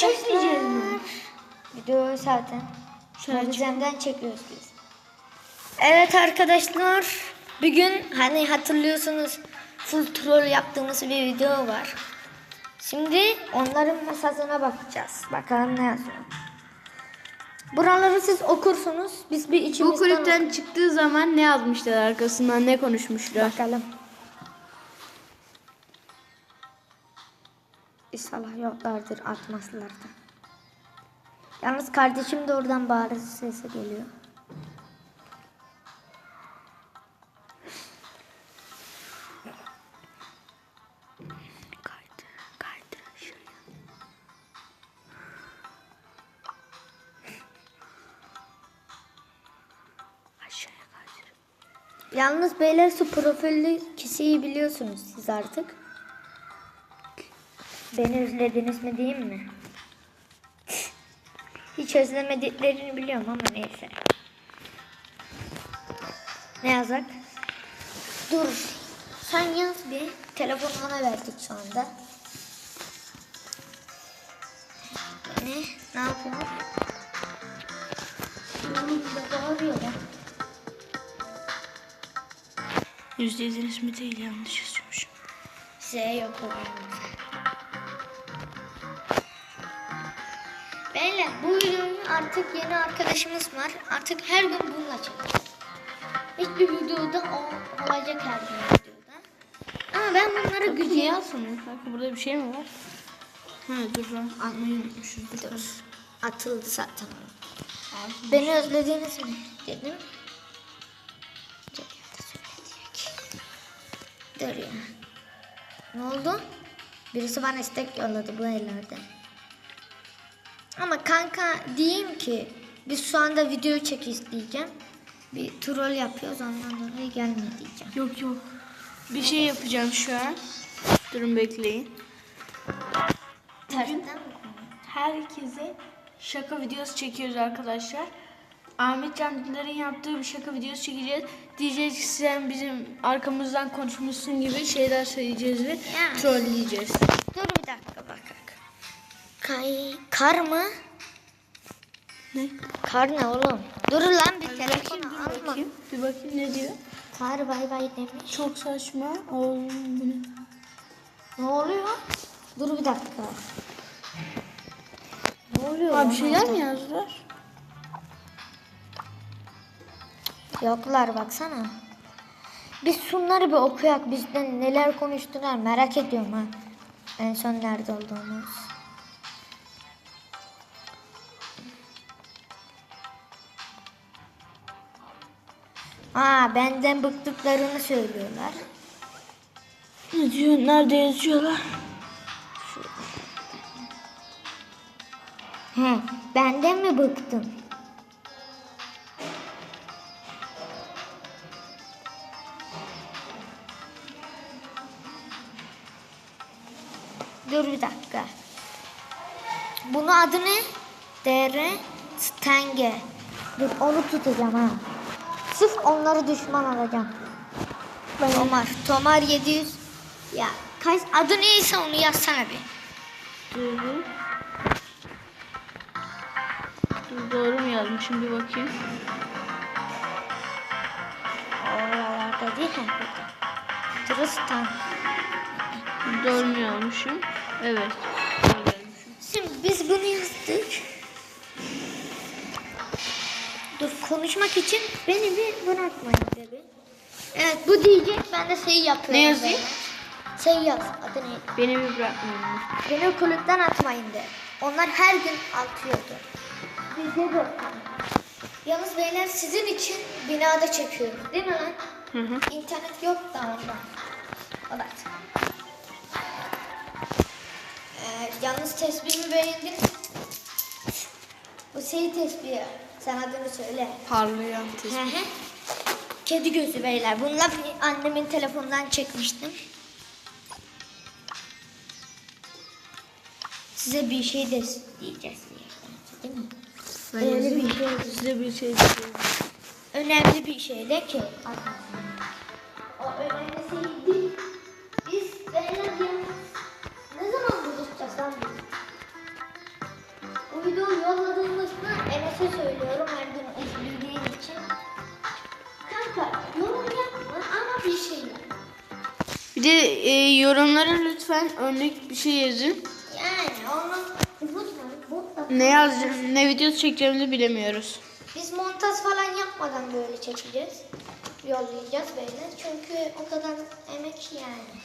çekmeyeceğiz mi? Video zaten. Şöyle Mobizen'den çekiyoruz biz. Evet arkadaşlar. Bugün hani hatırlıyorsunuz full troll yaptığımız bir video var. Şimdi onların mesajına bakacağız. Bakalım ne yazıyor. Buraları siz okursunuz. Biz bir Bu içimizden kulüpten çıktığı zaman ne yazmışlar arkasından ne konuşmuşlar? Bakalım. İnşallah yoklardır atmazlar da. Yalnız kardeşim de oradan bağırış sesi geliyor. Yalnız beyler su profilli kişiyi biliyorsunuz siz artık. Beni özlediniz mi diyeyim mi? Hiç özlemediklerini biliyorum ama neyse. Ne yazak? Dur. Sen yaz bir. Telefonu ona verdik şu anda. Ne? Ne yapıyor? Yüzde yüzünüz mi değil yanlış yazıyormuşum. Z yok oğlum. Beyler bu videoyu artık yeni arkadaşımız var. Artık her gün bununla çekeceğiz. Hiçbir videoda o olacak her gün videoda. Ama ben bunları niye alsana? Bak burada bir şey mi var? Ha dur lan atmayı unutmuşuz. Dur. atıldı zaten. Beni özlediniz mi? Dedim. Dur ya. Ne oldu? Birisi bana istek yolladı bu ellerde. Ama kanka diyeyim ki biz şu anda video çek isteyeceğim. Bir troll yapıyoruz ondan dolayı gelme diyeceğim. Yok yok. Bir şey yapacağım şu an. Durun bekleyin. Mi Herkese şaka videosu çekiyoruz arkadaşlar. Ahmet Canlıların yaptığı bir şaka videosu çekeceğiz. Diyeceğiz ki sen bizim arkamızdan konuşmuşsun gibi şeyler söyleyeceğiz ve Yani. trolleyeceğiz. Dur bir dakika bak. Kay, kar mı? Ne? Kar ne oğlum? Dur lan bir Bakayım, telefonu dur alma. bakayım. Bir bakayım ne diyor. Kar bay bay demiş. Çok saçma. Oğlum bu ne? Ne oluyor? Dur bir dakika. Ne oluyor? Bir şeyler mi yazdılar? Yoklar baksana. Biz şunları bir okuyak. Bizden neler konuştular merak ediyorum ha. En son nerede olduğumuz. Aa benden bıktıklarını söylüyorlar. Ne diyor? Nerede yazıyorlar? He, benden mi bıktın? Dur bir dakika. Bunun adı ne? DR Stenge. Dur onu tutacağım ha. Sırf onları düşman alacağım. Tomar. Tomar 700. Ya kaç adı neyse onu yazsana bir. Dur. Dur doğru mu yazmışım bir bakayım. Oralarda değil mi? Tristan. Doğru mu yazmışım? Evet. Şimdi biz bunu yazdık. Konuşmak için beni bir bırakmayın dedi. Evet bu diyecek ben de şey yapıyorum. Ne yazayım? böyle. Şey yaz adı neydi? Beni bir bırakmayın. Beni kulüpten atmayın de. Onlar her gün atıyordu. Bizde de. Yalnız beyler sizin için binada çekiyoruz değil mi lan? Hı hı. İnternet yok da ondan. Evet. Ee, yalnız tesbihimi beğendin. Bu şey tesbihi. Sen adını söyle. Parlayan tespih. Hı hı. Kedi gözü beyler. Bir annemin telefonundan çekmiştim. Size bir şey de diyeceğiz değil mi? Yazayım. bir şey. Size bir şey diyeceğim. Önemli bir şey de ki. O yorumlara lütfen örnek bir şey yazın. Yani onu. Ne yazacağım, ne video çekeceğimizi bilemiyoruz. Biz montaj falan yapmadan böyle çekeceğiz. Yollayacağız böyle. Çünkü o kadar emek yani.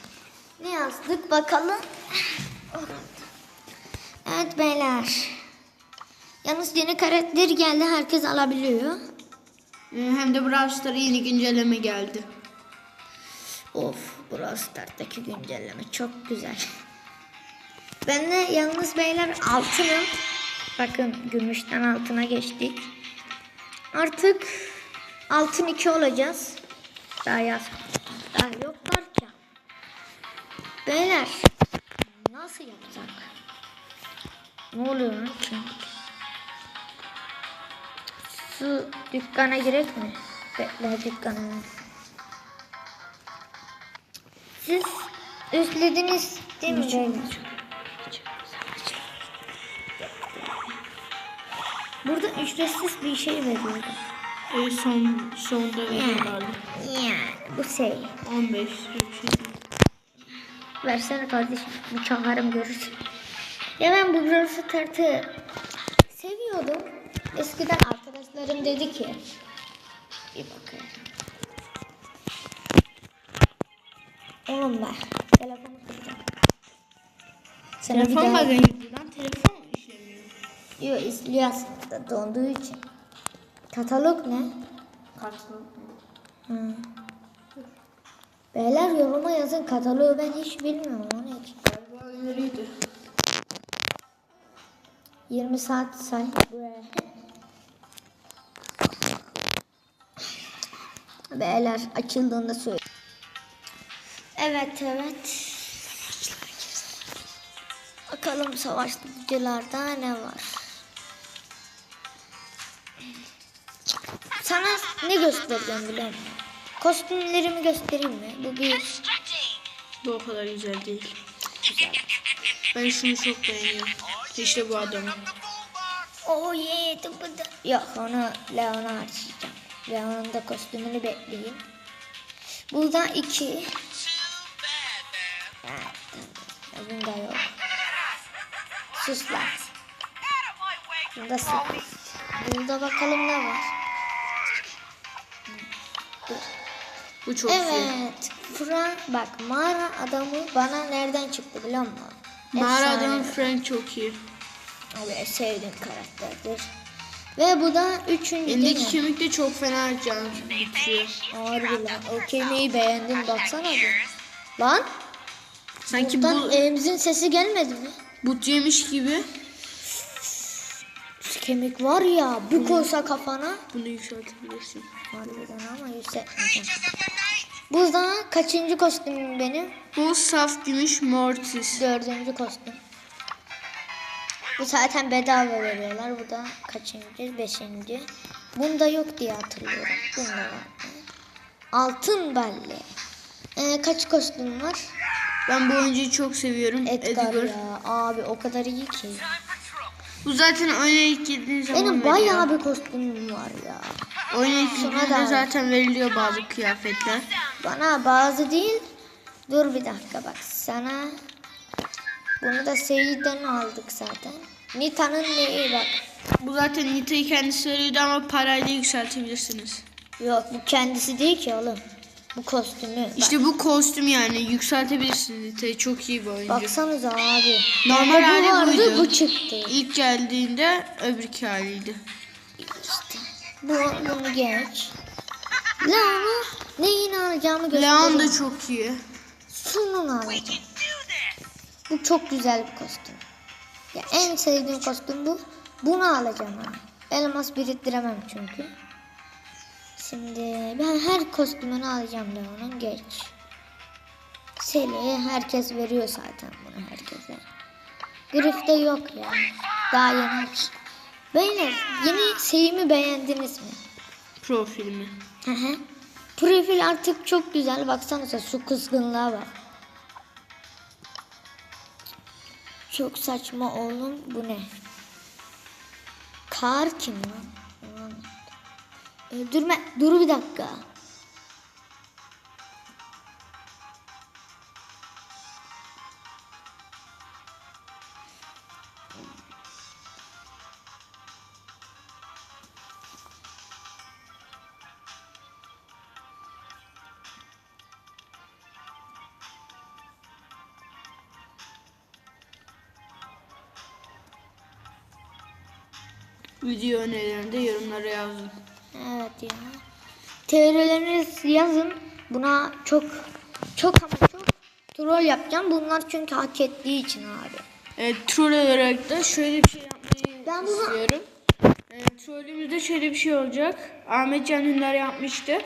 Ne yazdık bakalım. Evet beyler. Yalnız yeni karakter geldi. Herkes alabiliyor. Hem de Brawl Stars'a yeni güncelleme geldi. Of Brawl Stars'taki güncelleme çok güzel. Ben de yalnız beyler altınım. Bakın gümüşten altına geçtik. Artık altın 2 olacağız. Daha yaz. Daha yoklar ki. Beyler nasıl yapsak? Ne oluyor lan ki? Su dükkana girek mi? Bekle dükkana. Siz üstlediniz değil mi beyler? Burada ücretsiz bir şey veriyordu. E, son sonda veriyorlardı. Yani bu şey. 15 lira bir şey. değil. Versene kardeşim. Bir çakarım görürsün. Ya ben bu Brawl Stars'ı seviyordum. Eskiden arkadaşlarım dedi ki. Bir bakayım. Oğlum ben. Telefonu kıracağım. Sana bir Telefon daha... bazen gitti lan. Telefon işlemiyor. Yok izliyor aslında donduğu için. Katalog ne? Kartlı. Hı. Beyler yoruma yazın kataloğu ben hiç bilmiyorum o ne ki? Galiba öyleydi. 20 saat say. Beyler açıldığında söyle. Evet evet. Bakalım savaşçılarda ne var? Sana ne göstereceğim biliyor musun? Kostümlerimi göstereyim mi? Bu bir Bu o kadar güzel değil. Ben şunu çok beğeniyorum. İşte bu adamı. Oh yeah, tıpıdı. Yok onu Leon'a açacağım. Leon'un da kostümünü bekleyeyim. Burada iki. Evet. Bunda yok. Sus lan. Bunda sıfır. Burada bakalım ne var. Bu çok güzel. Evet. Fran bak mağara adamı bana nereden çıktı biliyor musun? Mağara Efsane. adamı Frank çok iyi. Abi sevdiğim karakterdir. Ve bu da üçüncü değil Elindeki mi? kemik de çok fena can bitiyor. Harbi lan. O kemiği beğendim baksana bir. Lan Sanki buradan bu evimizin sesi gelmedi mi? but yemiş gibi. Şu kemik var ya bir koysa kafana. Bunu yükseltebilirsin. Harbiden ama yükseltmeyeceğim. Bu da kaçıncı kostümüm benim? Bu saf gümüş Mortis. Dördüncü kostüm. Bu zaten bedava veriyorlar. Bu da kaçıncı? Beşinci. Bunda yok diye hatırlıyorum. Bunda var. Altın belli. Ee, kaç kostüm var? Ben bu oyuncuyu çok seviyorum. Edgar, Edgar. ya. Abi o kadar iyi ki. Bu zaten oyuna ilk girdiğin zaman Benim veriyor. bayağı bir kostümüm var ya. Oyuna ilk girdiğinde zaten veriliyor bazı kıyafetler. Bana bazı değil. Dur bir dakika bak sana. Bunu da Seyit'ten aldık zaten. Nita'nın neyi bak. Bu zaten Nita'yı kendisi veriyordu ama parayla yükseltebilirsiniz. Yok bu kendisi değil ki oğlum. Bu kostümü. Bak, İşte bu kostüm yani yükseltebilirsiniz Nita'yı. Çok iyi bir oyuncu. baksanıza abi. Normal Bende hali bu vardı buydu. bu çıktı. İlk geldiğinde öbürki haliydi. İşte. Bu, bunu geç. Leon'u neyini alacağımı göstereyim. Leon da çok iyi. Şunu alacağım. Bu çok güzel bir kostüm. Ya en sevdiğim kostüm bu. Bunu alacağım ha. Elmas biriktiremem çünkü. Şimdi ben her kostümünü alacağım Leon'un geç. Seli herkes veriyor zaten bunu herkese. Grif'te yok ya. Daha yeni. Beyler yeni şeyimi beğendiniz mi? Profilimi. Hı hı. Profil artık çok güzel. Baksanıza su kızgınlığa bak. Çok saçma oğlum. Bu ne? Kar kim lan? Öldürme. Dur bir dakika. Video önerilerini de yorumlara yazın. Ya. Teorilerinizi yazın. Buna çok çok ama çok troll yapacağım. Bunlar çünkü hak ettiği için abi. Evet, troll olarak da şöyle bir şey yapmayı Ben bunu- istiyorum. Evet, trollümüzde şöyle bir şey olacak. Ahmet Can Ünder yapmıştı.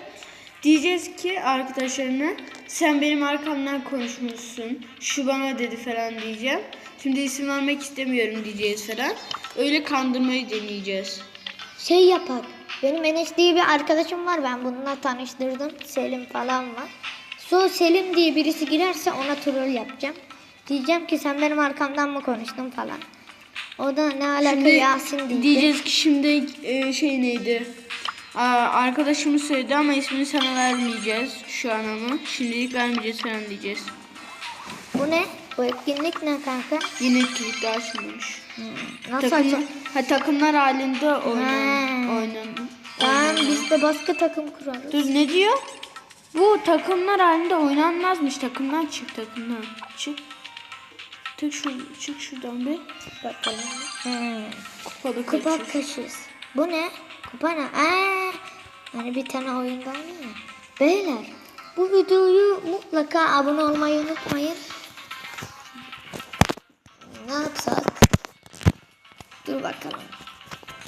Diyeceğiz ki arkadaşlarına sen benim arkamdan konuşmuşsun. Şu bana dedi falan diyeceğim. Şimdi isim vermek istemiyorum diyeceğiz falan. Öyle kandırmayı deneyeceğiz. Şey yapak. Benim Enes diye bir arkadaşım var. Ben bununla tanıştırdım. Selim falan var. So Selim diye birisi girerse ona troll yapacağım. Diyeceğim ki sen benim arkamdan mı konuştun falan. O da ne alaka Şimdi Yasin diyecek. diyeceğiz ki şimdi e, şey neydi? Aa, arkadaşımız söyledi ama ismini sana vermeyeceğiz şu an ama. Şimdilik vermeyeceğiz falan diyeceğiz. Bu ne? Bu etkinlik ne kanka? Yine etkinlik daha açılmamış. Nasıl Takımlar, açık? ha, takımlar halinde oynan. Tamam biz de başka takım kurarız. Dur ne diyor? Bu takımlar halinde oynanmazmış. Takımdan çık takımdan. Çık. Çık, şu, çık şuradan bir. Bakalım. Hmm. Kupada Kupa kaçır. kaşız. Bu ne? Kupa ne? Aa, hani bir tane oyunda oynuyor ya. Beyler bu videoyu mutlaka abone olmayı unutmayın. Dur bakalım.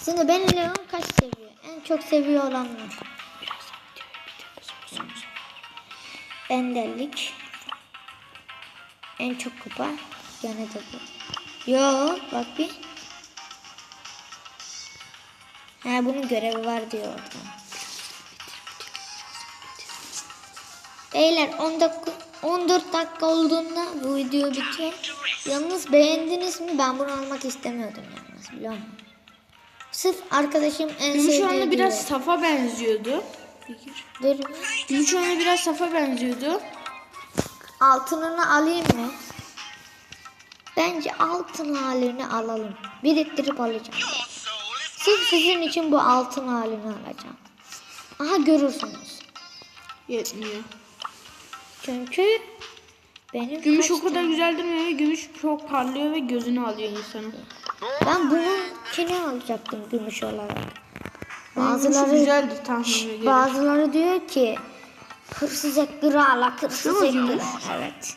Şimdi ben Leon kaç seviyor? En çok seviyor olanlar. Bendellik. En çok kupa. Gene de bu. Yo bak bir. Ha bunun görevi var diyor orada. Beyler 10 dakika 14 dakika olduğunda bu video bitiyor. Yalnız beğendiniz mi? Ben bunu almak istemiyordum biliyor musun? Sırf arkadaşım en Gümüş sevdiği ona biraz diyor. safa benziyordu. Dur. Gümüş ona biraz safa benziyordu. Altınını alayım mı? Bence altın halini alalım. Biriktirip alacağım. Sırf sizin için bu altın halini alacağım. Aha görürsünüz. Yetmiyor. Çünkü benim Gümüş o kadar güzel durmuyor ve gümüş çok parlıyor ve gözünü alıyor insanı. Ben bununkini alacaktım gümüş olarak. Bazıları güzeldi göre. bazıları diyor ki hırsız ekleri ala hırsız gümüş? Evet.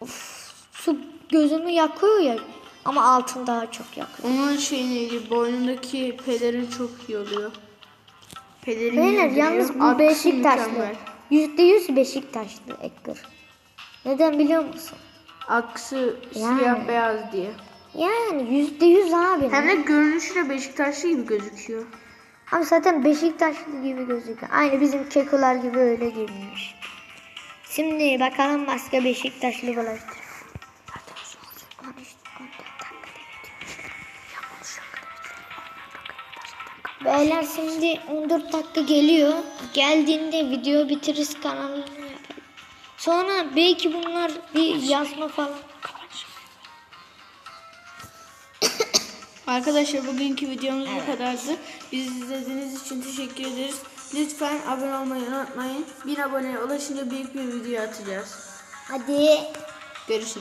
Of, su gözümü yakıyor ya ama altın daha çok yakıyor. Onun şey neydi? Boynundaki pelerin çok iyi oluyor. Pelerin Beyler yalnız bu Beşiktaşlı. Yüzde yüz Beşiktaşlı Ekber. Neden biliyor musun? Aksı Yani. siyah beyaz diye. Yani yüzde yüz abi. Hem de görünüşü de Beşiktaşlı gibi gözüküyor. Ama zaten Beşiktaşlı gibi gözüküyor. Aynı bizim kekolar gibi öyle giyinmiş. Şimdi bakalım başka Beşiktaşlı bulaştır. Beyler şimdi 14 dakika geliyor. Geldiğinde video bitiririz kanalını yapalım. Sonra belki bunlar bir yazma falan. Arkadaşlar bugünkü videomuz bu kadardı. Bizi izlediğiniz için teşekkür ederiz. Lütfen abone olmayı unutmayın. 1000 aboneye ulaşınca büyük bir video atacağız. Hadi. Görüşürüz.